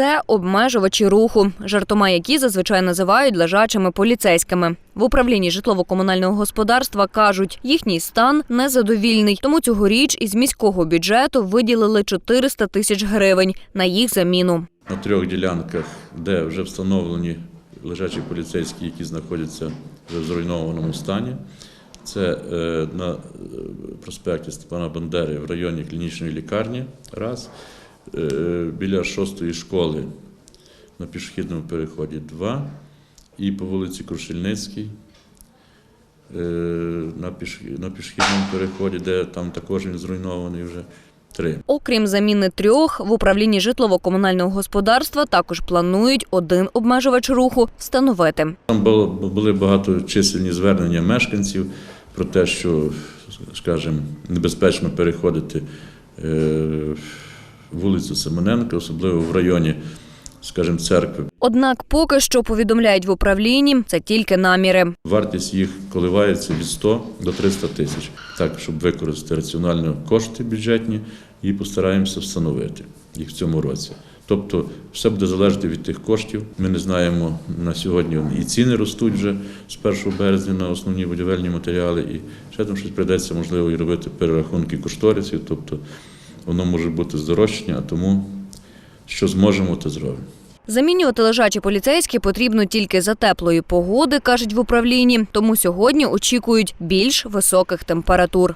це обмежувачі руху, жартома, які зазвичай називають лежачими поліцейськими. В управлінні житлово-комунального господарства кажуть, їхній стан незадовільний. Тому цьогоріч із міського бюджету виділили 400 тисяч гривень на їх заміну. на трьох ділянках, де вже встановлені лежачі поліцейські, які знаходяться в зруйнованому стані. Це е, на е, проспекті Степана Бандери в районі клінічної лікарні, раз, біля шостої школи на пішохідному переході два, і по вулиці Крушельницькій е, на, піш, пішохідному переході, де там також він зруйнований вже три. Окрім заміни трьох, в управлінні житлово-комунального господарства також планують один обмежувач руху встановити. Там було, були багаточисельні звернення мешканців про те, що, скажімо, небезпечно переходити е, вулицю Семененка, особливо в районі, скажімо, церкви. Однак, поки що повідомляють в управлінні, це тільки наміри. Вартість їх коливається від 100 до 300 тисяч. Так, щоб використати раціонально кошти бюджетні, і постараємося встановити їх в цьому році. Тобто все буде залежати від тих коштів. Ми не знаємо на сьогодні і ціни ростуть вже з 1 березня на основні будівельні матеріали, і ще там щось прийдеться, можливо, і робити перерахунки кошторисів. Тобто воно може бути здорожчання, а тому що зможемо, то зробимо. Замінювати лежачі поліцейські потрібно тільки за теплої погоди, кажуть в управлінні. Тому сьогодні очікують більш високих температур.